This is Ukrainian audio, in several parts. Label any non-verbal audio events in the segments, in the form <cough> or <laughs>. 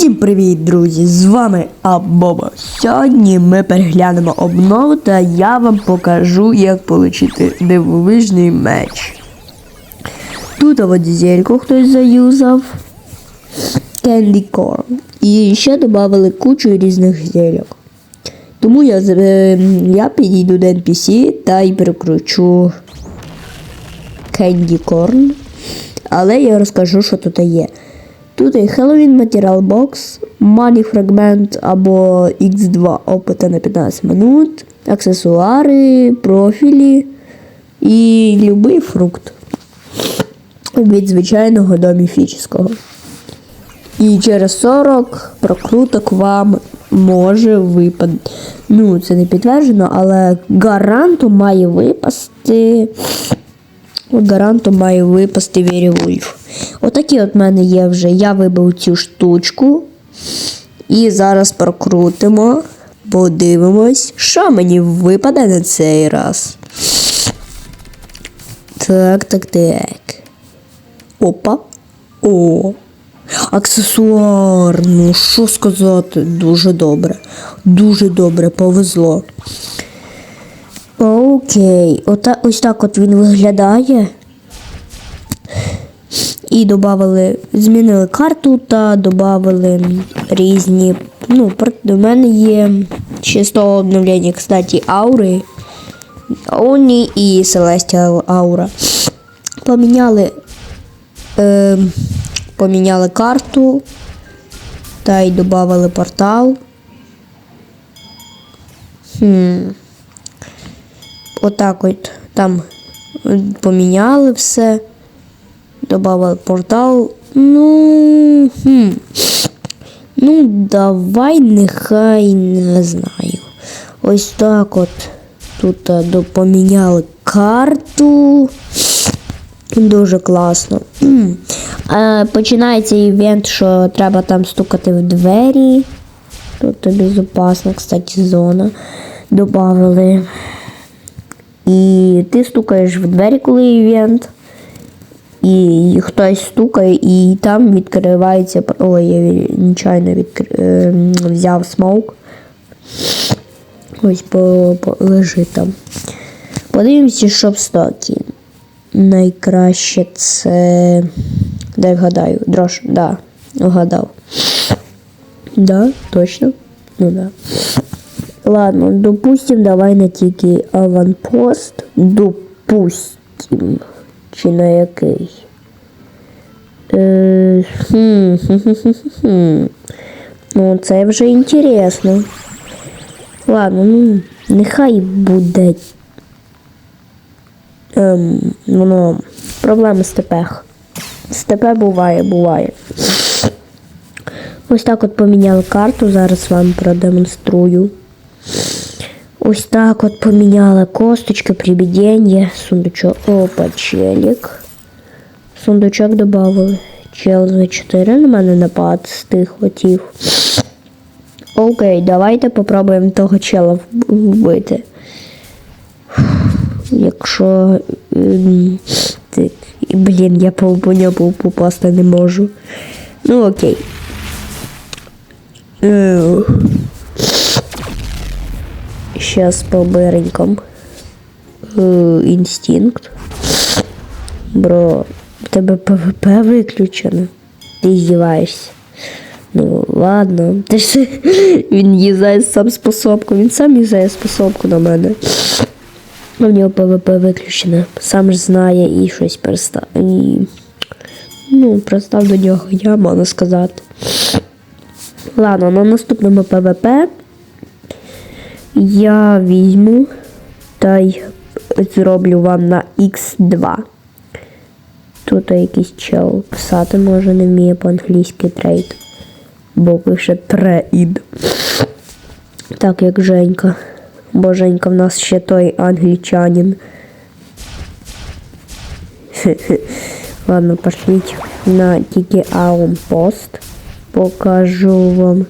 Всім привіт, друзі! З вами Абоба. Сьогодні ми переглянемо обнову та я вам покажу, як отримати дивовижний меч. Тут от зельку хтось заюзав. Candy Corn. І ще додали кучу різних зельок. Тому я, е, я підійду до NPC та й перекручу Candy Corn. Але я розкажу, що тут є. Тут є Halloween Material Box, Money Fragment або X2 опита на 15 минут, аксесуари, профілі і любий фрукт від звичайного до міфічного. І через 40 прокруток вам може випасти. Ну, це не підтверджено, але гаранту має випасти. Гаранту має випасти Вірівульф. Отакі от мене є вже. Я вибив цю штучку. І зараз прокрутимо. Подивимось, що мені випаде на цей раз. Так, так, так. Опа. О. Аксесуар. Ну, що сказати? Дуже добре. Дуже добре, повезло. Окей, Ота, ось так от він виглядає. І додали, змінили карту та додали різні. Ну, до мене є ще обновлення, кстати, аури. Оні і Celestial Аура. Поміняли, е, поміняли карту та й додали портал. Хм. Отак от там е, поміняли все. Добавили портал. Ну. Хм. Ну, давай, нехай не знаю. Ось так от. Тут е, до- поміняли карту. Дуже класно. Е, Починається івент, що треба там стукати в двері. Тут безопасна, кстати, зона. Добавили. І ти стукаєш в двері, коли івент. І хтось стукає, і там відкривається. Ой, я нечайно відкр... е, взяв смоук. Ось по, по, там. Подивимося, що в стокі. Найкраще це. Дай вгадаю. Дрож, да, вгадав. Да, точно. Ну да. Ладно, допустим, давай на тільки аванпост. Допустим. Чи на який? Е, хм. Ну, це вже інтересно. Ладно, ну, нехай буде. Ем, воно проблеми з ТП. З ТП буває, буває. Ось так от поміняли карту, зараз вам продемонструю. Ось так от поміняли косточки, привидення, сундучок. Опа, челік. Сундучок додали. Чел за 4 на мене напад з тих хотів. Окей, давайте попробуємо того чела вбити. Якщо. ем, блін, я по, по попасти не можу. Ну окей. Сейчас по быренькам. Е, Інстинкт. Бро, в тебе ПВП виключено. Ти здіваєшся. Ну, ладно. Ти ж <laughs> він їздає сам способку. Він сам їздає способку на мене. В нього ПВП виключено. Сам ж знає і щось перестав. І... Ну, пристав до нього я, можна сказати. Ладно, на наступному ПВП я візьму та й зроблю вам на X2. Тут якийсь чел писати може не вміє по-англійськи трейд. Бо пише трейд. Так, як Женька. Бо Женька в нас ще той англічанин. <laughs> Ладно, пошліть на тільки Аумпост. Покажу вам.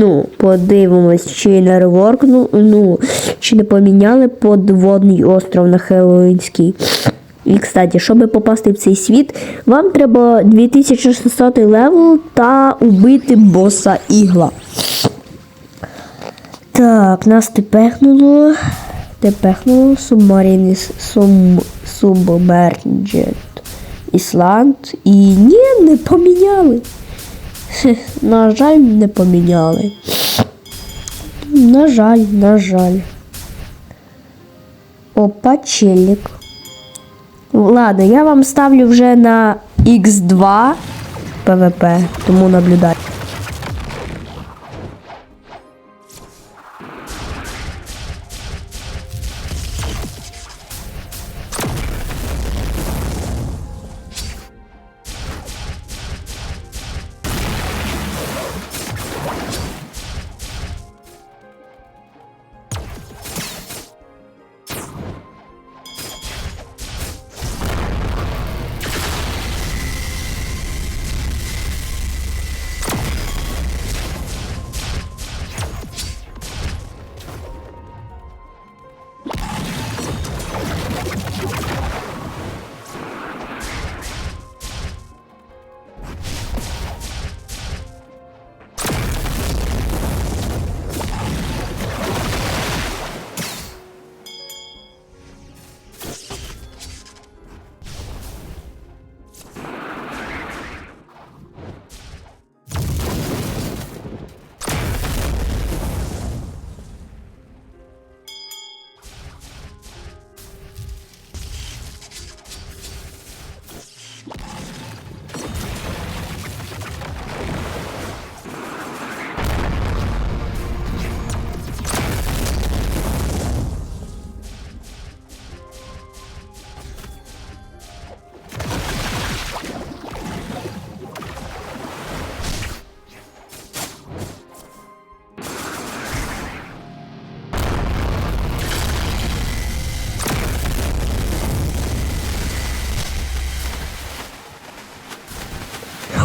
Ну, подивимось, чи не реворкну, ну, чи не поміняли подводний остров на Хеллоуінський. І, кстати, щоб попасти в цей світ, вам треба 2600 левел та убити боса ігла. Так, нас тепехнуло. Тепехнуло Submarine сум, Ісланд. І ні, не поміняли. <laughs> На жаль, не поміняли. На жаль, на жаль. Опа, челік. Ладно, я вам ставлю вже на X2 ПВП, тому наблюдайте.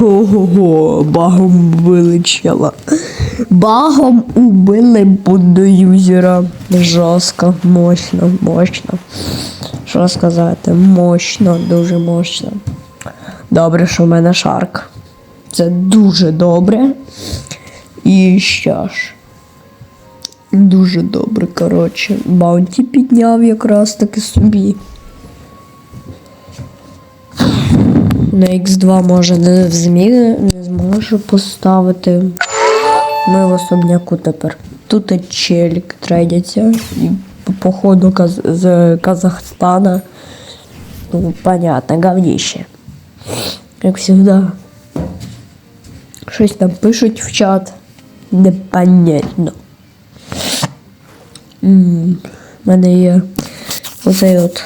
Ого, багом вилечила. Багом убили будоюзера. Жорстко, мощно, мощно. Що сказати? Мощно, дуже мощно. Добре, що в мене шарк. Це дуже добре. І що ж. Дуже добре, коротше. Баунті підняв якраз таки собі. На X2 може не зміг, не зможу поставити. Ми в особняку тепер. Тут челік трейдяться. І походу Каз... з Казахстана. Ну, понятно, говніще. Як завжди. Щось там пишуть в чат. Непонятно. У мене є оцей от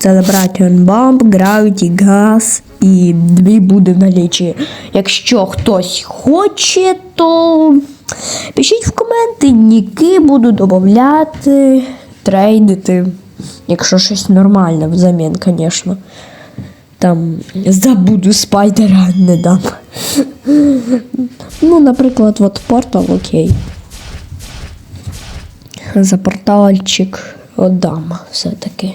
Celebration Bomb, Gravity Gas і дві буде в налічі. Якщо хтось хоче, то пишіть в коменти, ніки буду додати, трейдити. Якщо щось нормальне взамін, звісно. Там забуду спайдера не дам. Ну, наприклад, от портал окей. За портальчик отдам все-таки.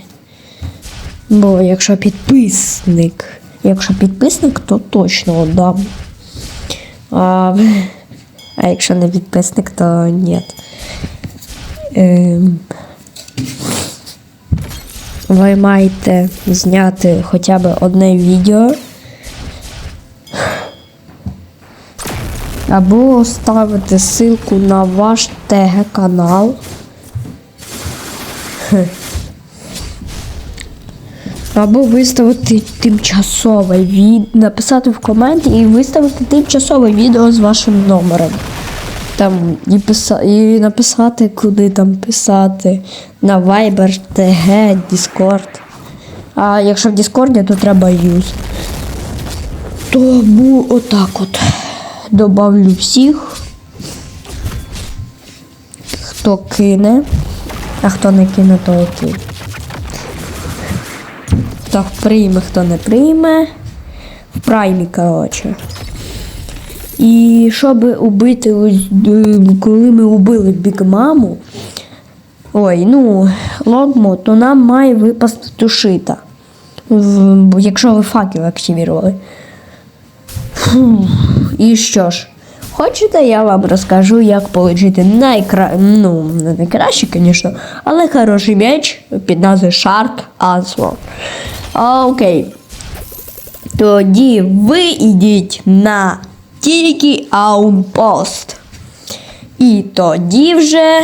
Бо якщо підписник, якщо підписник, то точно отдам. А, <laughs> а якщо не підписник, то ні. Ем, ви маєте зняти хоча б одне відео. Або ставити ссылку на ваш ТГ канал. Або виставити тимчасове відео, написати в коменті і виставити тимчасове відео з вашим номером. Там і, писа... і написати, куди там писати. На Viber, TG, Discord. А якщо в Discord, то треба юз. Тому отак от. Добавлю всіх. Хто кине, а хто не кине, то окей. Хто прийме, хто не прийме. В праймі, коротше. І щоб убити, е, коли ми убили Бігмаму, ой, ну, Логмо, то нам має випасти тушита. якщо ви факел активували. Фух, І що ж, хочете, я вам розкажу, як отримати найкра... ну, не найкращий, звісно, але хороший меч під назвою Shark Answer. Окей. Тоді ви йдіть на тільки Аунпост. І тоді вже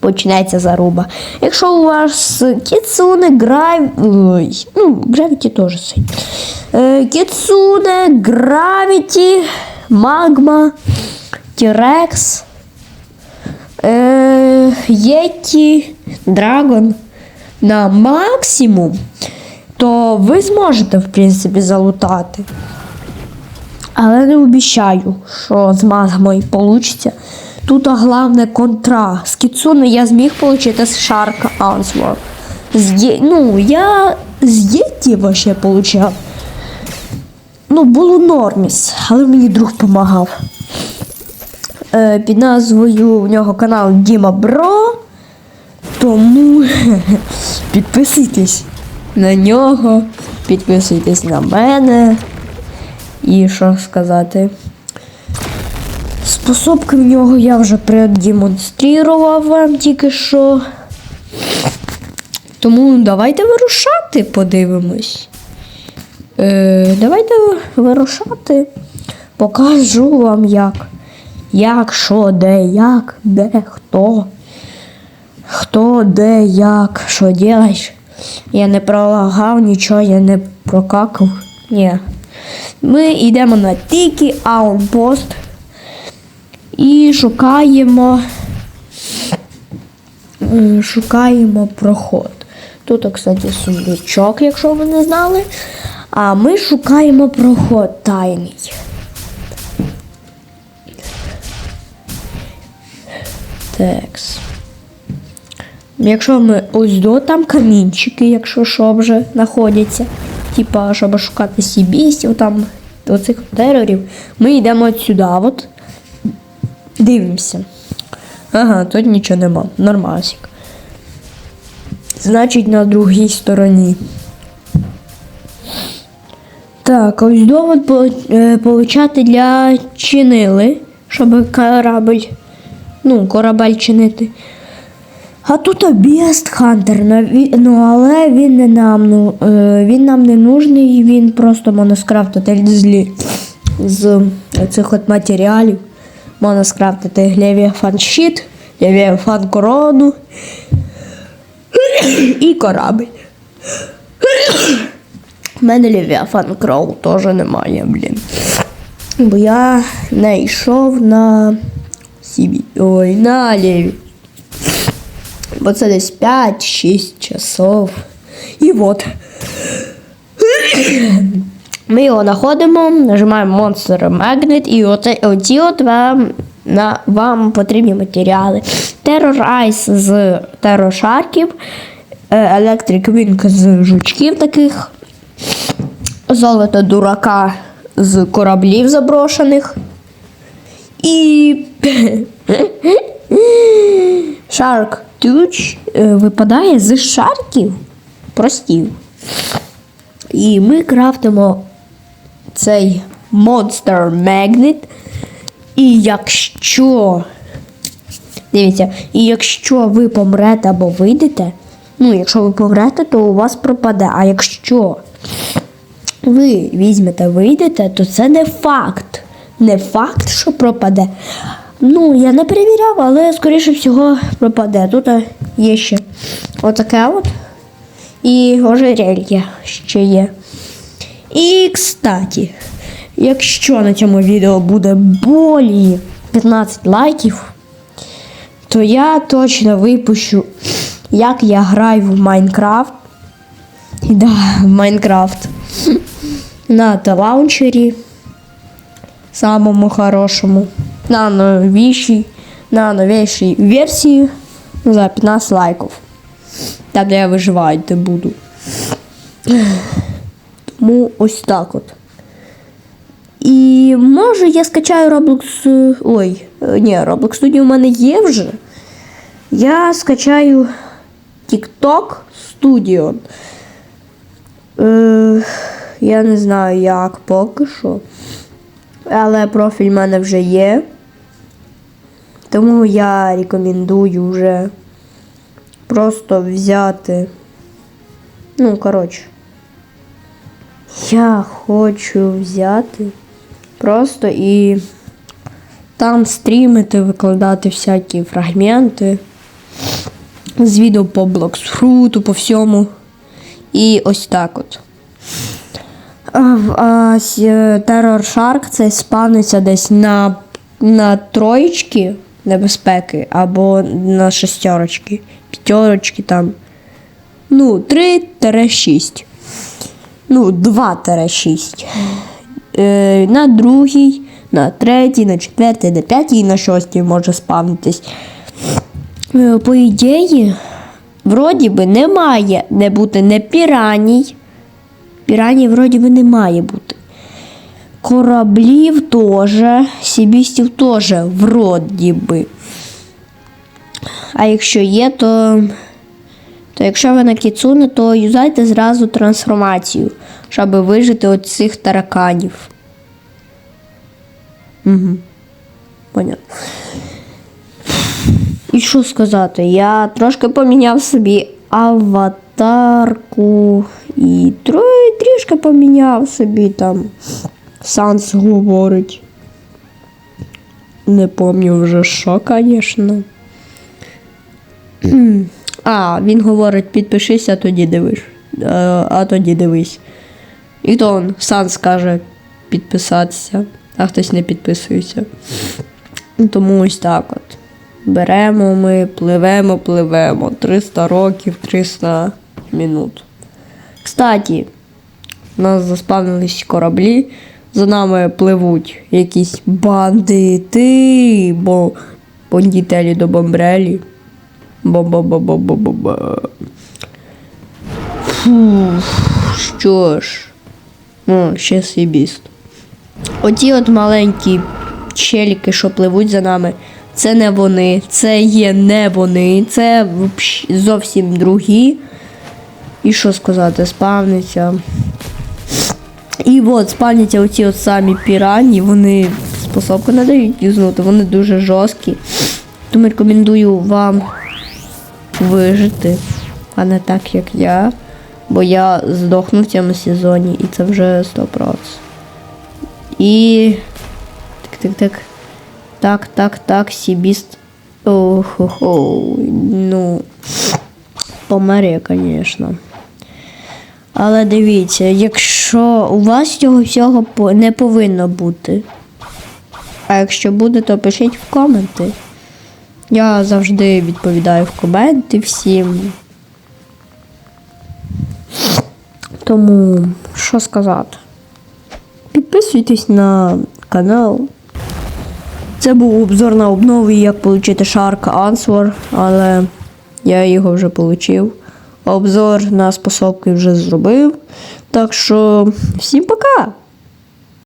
почнеться заруба. Якщо у вас кіцуне, грай... Ой, ну, гравіті теж сить. Е, кіцуне, гравіті, магма, тірекс, е, єті, драгон На максимум, то ви зможете, в принципі, залутати. Але не обіцяю, що з магмою вийде. Тут головне контра. З Кіцуни я зміг отримати з Answer. З Є... Ну, я з Єті вообще получав. Ну, було норміс, але мені друг допомагав. Е, під назвою в нього канал Діма Бро. Тому <laughs> підписуйтесь на нього, підписуйтесь на мене. І що сказати? Способки в нього я вже продемонстрував вам тільки що. Тому давайте вирушати, подивимось. Е, давайте вирушати. Покажу вам як. Як, що, де, як, де, хто. Хто, де, як, що делаєш. Я не пролагав нічого, я не прокакав. Ні. Ми йдемо на тільки аунпост і шукаємо. Шукаємо проход. Тут, кстати, сундучок, якщо ви не знали. А ми шукаємо проход тайний. Текс. Якщо ми ось до там камінчики, якщо що вже знаходяться, типа, щоб шукати сібістів, там оцих терорів, ми йдемо от сюди, от дивимося. Ага, тут нічого нема. Нормасик. Значить, на другій стороні. Так, ось довод е, получати для чинили, щоб корабль, ну, корабель чинити. А тут Beast Хантер, ну, але він не нам, ну, е, він нам не нужний, він просто можна скрафтити з, з цих от матеріалів. Можна скрафтити Левіафан щит, Левіафан корону і корабль. У мене Левіафан Кроу теж немає, блін. Бо я не йшов на Сібі. Ой, на Леві. Бо це десь 5-6 часов. І от. Ми його знаходимо, нажимаємо Monster Magnet, і оце, оці от вам, на, вам потрібні матеріали. Terror Ice з террошарків, Electric Wing з жучків таких, золото дурака з кораблів заброшених. І Shark Tooth е, випадає з шарків простів. І ми крафтимо цей Monster Magnet. І якщо. Дивіться, і якщо ви помрете або вийдете, ну, якщо ви помрете, то у вас пропаде. А якщо ви візьмете, вийдете, то це не факт. Не факт, що пропаде. Ну, я не перевіряв, але скоріше всього пропаде. Тут е, є ще отаке от. І ожерелье ще є. І, кстати, якщо на цьому відео буде болі 15 лайків, то я точно випущу, як я граю в Майнкрафт. Да, в Майнкрафт. На телаунчері. Самому хорошому. На новішій, на новішій версії за 15 лайків. Там, де я виживати буду. Тому ось так от. І може я скачаю Roblox. Ой, ні, Roblox Studio у мене є вже. Я скачаю TikTok Studio. Е, я не знаю як поки що. Але профіль в мене вже є. Тому я рекомендую вже просто взяти. Ну, коротше. Я хочу взяти просто і там стрімити, викладати всякі фрагменти з відео по блоксфруту, по всьому. І ось так от. Terror Shark це спавниться десь на, на троєчки небезпеки або на шестерочки, п'ятерочки там. Ну, 3-6. Ну, 2-6. Е, на другій, на третій, на четвертій, на п'ятій і на шостій може спавнитись. Е, По ідеї, вроді би не має не бути не піраній. Піраній вроді би не має бути. Кораблів теж, сібістів теж вроді би. А якщо є, то, то якщо ви на кіцуне, то юзайте зразу трансформацію, щоб вижити от цих тараканів. Угу. Понятно. І що сказати? Я трошки поміняв собі аватарку і трішки поміняв собі там. Санс говорить. Не пам'ятаю вже що, звісно. А, він говорить, підпишись, а тоді дивиш. Е, А тоді дивись. І то он Санс каже підписатися, а хтось не підписується. Тому ось так от. Беремо ми, пливемо, пливемо. 300 років, 300 минут. Кстати, у нас заспавнились кораблі, за нами пливуть якісь бандити, бо бандітелі до бомбрелі. Ба-ба-ба-ба-ба-ба. Фу, що ж. Ну, ще сибіст. Оті от маленькі челіки, що пливуть за нами, це не вони, це є не вони, це зовсім другі. І що сказати, спавниться. І от спавняться оці от самі пірані, вони способку не дають юзнути, вони дуже жорсткі. Тому рекомендую вам вижити, а не так, як я. Бо я здохну в цьому сезоні, і це вже 100%. І. Так, так, так. Так, так, так, Сібіст. Охо-хо. Ну. Помер я, звісно. Але дивіться, якщо у вас цього всього не повинно бути. А якщо буде, то пишіть в коменти. Я завжди відповідаю в коменти всім. Тому, що сказати? Підписуйтесь на канал. Це був обзор на обнови, як отримати Shark Answer, але я його вже отримав. Обзор на способки вже зробив. Так що всім пока!